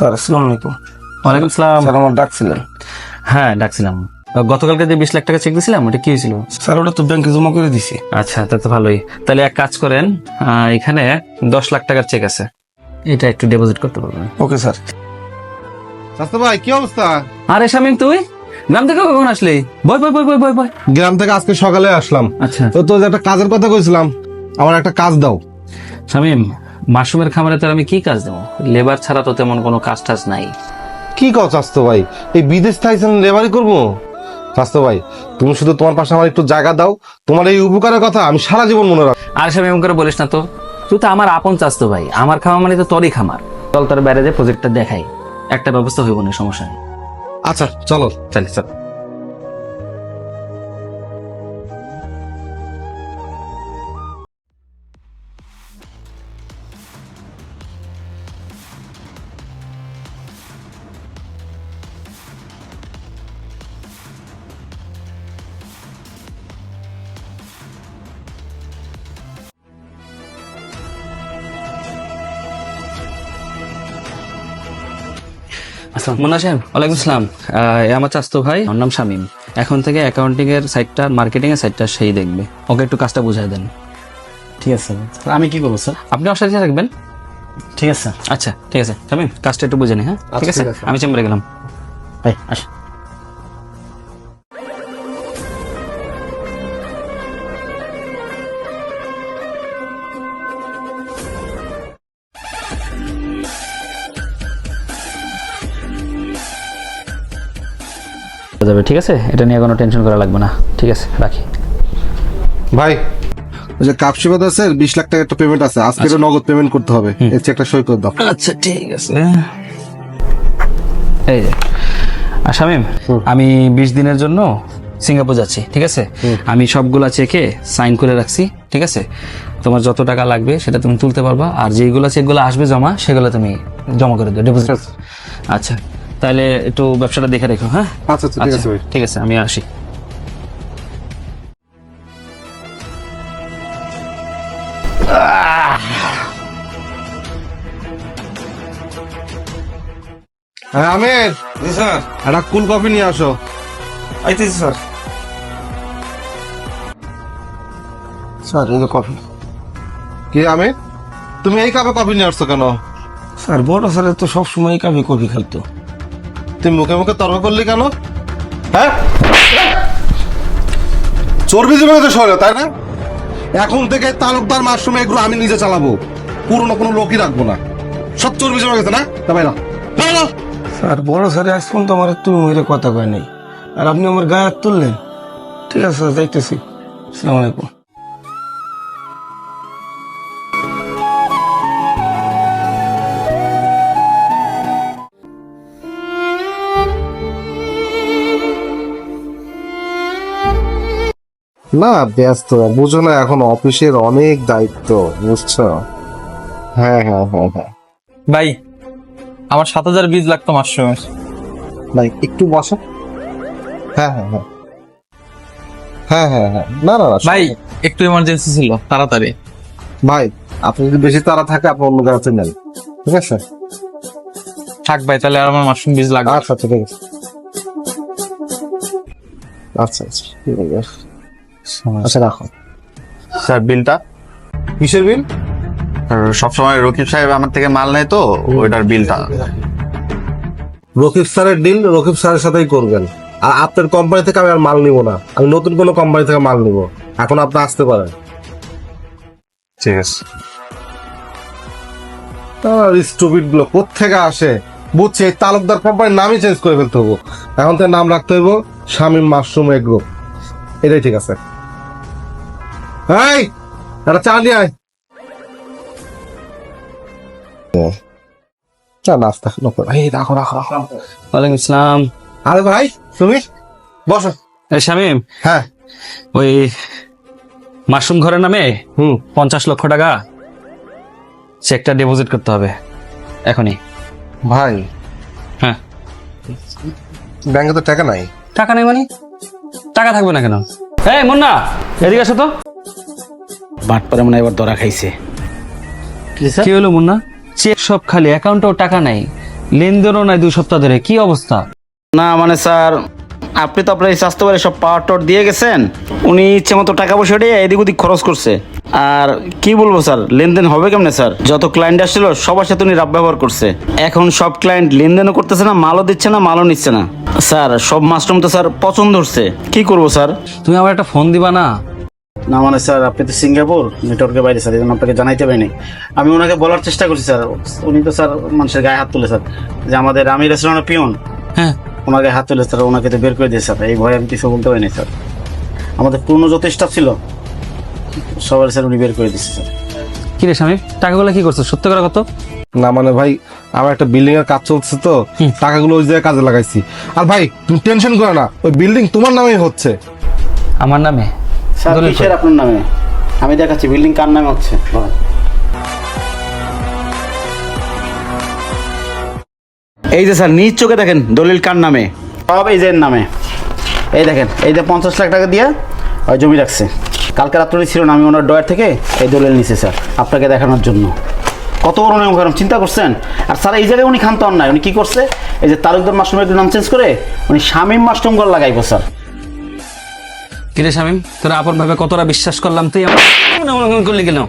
Sir আসসালামু আলাইকুম ওয়ালাইকুম সালাম। স্যার আমার ডাকছিলেন হ্যাঁ ডাকছিলাম গতকালকে যে বিশ লাখ টাকা চেক দিয়েছিলাম ওটা কি হয়েছিল? স্যার ওটা তো ব্যাংকে জমা করে দিছি আচ্ছা তা তো ভালোই। তাহলে এক কাজ করেন এখানে দশ লাখ টাকার চেক আছে। এটা একটু ডিপোজিট করতে পারবেন। Okay sir. স্বাস্থ্য ভাই কি অবস্থা? আরে শামিম তুই? গ্রাম থেকে কখন আসলি? বয় বয় বয় বয় বয় বয়। গ্রাম থেকে আজকে সকালে আসলাম। আচ্ছা। তো তোর একটা কাজের কথা কইছিলাম আমার একটা কাজ দাও। শামিম মাশরুমের খামারে তো আমি কি কাজ দেবো? লেবার ছাড়া তো তেমন কোনো কাজ টাজ নাই। কি কও স্বাস্থ্য ভাই? এই বিদেশ থাইছেন লেবারি করব? স্বাস্থ্য ভাই তুমি শুধু তোমার পাশে আমার একটু জায়গা দাও। তোমার এই উপকারের কথা আমি সারা জীবন মনে রাখব আর শামিম করে বলিস না তো তুই তো আমার আপন চাস তো ভাই। আমার খামার মানে তো তোরই খামার। চল তোর বাইরে যে প্রজেক্টটা দেখাই। একটা ব্যবস্থা হইব না সমস্যা নেই আচ্ছা চলো। চল চল। আসসালাম মুন্না সাহেব ওয়ালাইকুম আসসালাম। আমার চাস্তো ভাই ওর নাম শামিম। এখন থেকে অ্যাকাউন্টিং এর সাইটটা মার্কেটিং এর সাইটটা সেই দেখবে। ওকে একটু কাজটা বুঝাই দেন। ঠিক আছে স্যার। আমি কি করব স্যার? আপনি ওর সাথে থাকবেন? ঠিক আছে স্যার। আচ্ছা ঠিক আছে। শামিম কাজটা একটু বুঝে নি হ্যাঁ? ঠিক আচ্ছা, আছে। আমি চেম্বারে গেলাম। ভাই আস যাবে ঠিক আছে? এটা নিয়ে কোনো টেনশন করা লাগবে না। ঠিক আছে রাখি। ভাই ওই যে কাপসি বাদ আছে বিশ লাখ টাকা একটা পেমেন্ট আছে। আজকে এটা নগদ পেমেন্ট করতে হবে। এর চেকটা সই করে দাও। আচ্ছা ঠিক আছে। এই যে আর শামিম আমি বিশ দিনের জন্য সিঙ্গাপুর যাচ্ছি ঠিক আছে? আমি সবগুলা চেকে সাইন করে রাখছি ঠিক আছে? তোমার যত টাকা লাগবে সেটা তুমি তুলতে পারবা। আর যেগুলো চেকগুলো আসবে জমা সেগুলো তুমি জমা করে দিও ডিপোজিট আচ্ছা। তাহলে একটু ব্যবসাটা দেখে রেখো হ্যাঁ? আচ্ছা আচ্ছা ঠিক আছে ভাই। ঠিক আছে আমি আসি। হ্যাঁ আমির! জি স্যার। একটা কুল কফি নিয়ে আসো। আইতেছি স্যার। স্যার এই কফি কি আমির? তুমি এই কাপে কফি নিয়ে আসছো কেন? স্যার বড় স্যারের তো সবসময় কাফি কফি খেলতো তুই মুখে মুখে তর্ক করলি কেন? হ্যাঁ? চর্বি জমে গেছে শরীরে, তাই না? এখন থেকে তালুকদার মাশরুম এগুলো আমি নিজে চালাবো। পুরনো কোনো লোকই রাখব না। সব চর্বি জমে গেছে, না? তা বাইরা বাইরা স্যার, বড় স্যার, আজ পর্যন্ত আমার তুমি মেরে কথা কয় নাই। আর আপনি আমার গায়ে হাত তুললেন? ঠিক আছে, যাইতেছি। আসসালামু আলাইকুম। না ব্যস্ত। বুঝো না এখন অফিসের অনেক দায়িত্ব বুঝছ? হ্যাঁ হ্যাঁ হ্যাঁ হ্যাঁ। ভাই আমার সাত হাজার বীজ লাগতো মাশরুমের ভাই একটু বসো। হ্যাঁ হ্যাঁ হ্যাঁ। হ্যাঁ হ্যাঁ হ্যাঁ। না না না ভাই একটু ইমার্জেন্সি ছিল তাড়াতাড়ি। ভাই আপনি যদি বেশি তাড়া থাকে আপনি অন্য জায়গাতে নেন ঠিক আছে? থাক ভাই তাহলে আর আমার মাশরুম বীজ লাগবে। আচ্ছা আচ্ছা ঠিক আছে। আচ্ছা আচ্ছা ঠিক আছে। আচ্ছা রাখো। স্যার বিলটা? কিসের বিল? সবসময় রকিব সাহেব আমার থেকে মাল নেয় তো ওইটার বিলটা। রকিব স্যারের ডিল রকিব স্যারের সাথেই করবেন। আর আপনার কোম্পানি থেকে আমি আর মাল নিব না। আমি নতুন কোনো কোম্পানি থেকে মাল নিব। এখন আপনি আসতে পারেন। ঠিক আছে। আর স্টুপিডগুলো কোথেকে আসে? বুঝছি এই তালুকদার কোম্পানির নামই চেঞ্জ করে ফেলতে হব। এখন থেকে নাম রাখতে হইব শামীম মাশরুম এগ্রো। এটাই ঠিক আছে। এই একটা চা নিয়ে আয়। চা নাস্তা নকর এই রাখো রাখো রাখো। ওয়ালাইকুম আসসালাম। আরে ভাই তুমি? বসো। এই শামিম? হ্যাঁ। ওই মাশরুম ঘরের নামে হুম। পঞ্চাশ লক্ষ টাকা চেকটা ডিপোজিট করতে হবে। এখনই। ভাই। হ্যাঁ। ব্যাংকে তো টাকা নাই। টাকা নেই মানে? টাকা থাকবে না কেন? এই মুন্না এদিকে আসো তো। বাট পরে মনে হয় এবার ধরা খাইছে। কি হলো মুন্না? চেক সব খালি অ্যাকাউন্টেও টাকা নাই। লেনদেনও নাই দুই সপ্তাহ ধরে কি অবস্থা? না মানে স্যার আপনি তো আপনার এই স্বাস্থ্য বাড়ি সব পাওয়ার টর দিয়ে গেছেন। উনি ইচ্ছে মতো টাকা পয়সা দিয়ে এদিক ওদিক খরচ করছে। আর কি বলব স্যার লেনদেন হবে কেমনে স্যার? যত ক্লায়েন্ট আসছিল সবার সাথে উনি রাব ব্যবহার করছে। এখন সব ক্লায়েন্ট লেনদেনও করতেছে না মালও দিচ্ছে না মালও নিচ্ছে না। স্যার সব মাশরুম তো স্যার পছন্দ হচ্ছে। কি করব স্যার? তুমি আমার একটা ফোন দিবা না? না মানে স্যার আপনি তো সিঙ্গাপুর নেটওয়ার্কের বাইরে স্যার এই জন্য আপনাকে জানাইতে পারিনি। আমি ওনাকে বলার চেষ্টা করছি স্যার উনি তো স্যার মানুষের গায়ে হাত তুলে স্যার যে আমাদের আমি রেস্টুরেন্টের পিয়ন। হ্যাঁ। ওনাকে হাত তুলে স্যার ওনাকে তো বের করে দিয়ে স্যার এই ভয়ে আমি কিছু বলতে পারিনি স্যার। আমাদের পুরনো যত স্টাফ ছিল সবার স্যার উনি বের করে দিচ্ছে স্যার। কি রে স্বামী টাকাগুলো কি করছ সত্য করে কত? না মানে ভাই আমার একটা বিল্ডিং এর কাজ চলছে তো টাকাগুলো ওই জায়গায় কাজে লাগাইছি। আর ভাই তুমি টেনশন করো না ওই বিল্ডিং তোমার নামেই হচ্ছে। আমার নামে? স্যার কিসের আপনার নামে? আমি দেখাচ্ছি বিল্ডিং কার নামে হচ্ছে? এই যে স্যার নিজ চোখে দেখেন দলিল কার নামে? সব এই যে নামে। এই দেখেন এই যে পঞ্চাশ লাখ টাকা দিয়ে ওই জমি রাখছে। কালকে রাত্রে ছিল না আমি ওনার ডয়ার থেকে এই দলিল নিছে স্যার আপনাকে দেখানোর জন্য। কত বড় নিয়ম করেন চিন্তা করছেন? আর স্যার এই জায়গায় উনি খান্ত অন্যায় উনি কি করছে? এই যে তালুকদার মাশরুমের নাম চেঞ্জ করে উনি শামীম মাশরুম করে লাগাইবো স্যার। কি রে স্বামী তোরা আপন ভাবে কতটা বিশ্বাস করলাম তুই আমার? করলি কেন?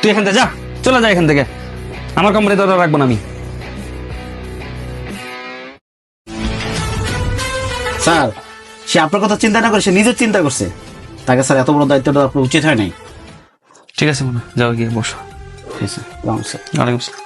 তুই এখান থেকে যা চলে যা এখান থেকে। আমার কোম্পানি তোরা রাখব না আমি। স্যার সে আপনার কথা চিন্তা না করে সে নিজের চিন্তা করছে। তাকে স্যার এত বড় দায়িত্বটা আপনার উচিত হয় নাই। ঠিক আছে মনে যাও গিয়ে বসো। ঠিক আছে ওয়ালাইকুম আসসালাম।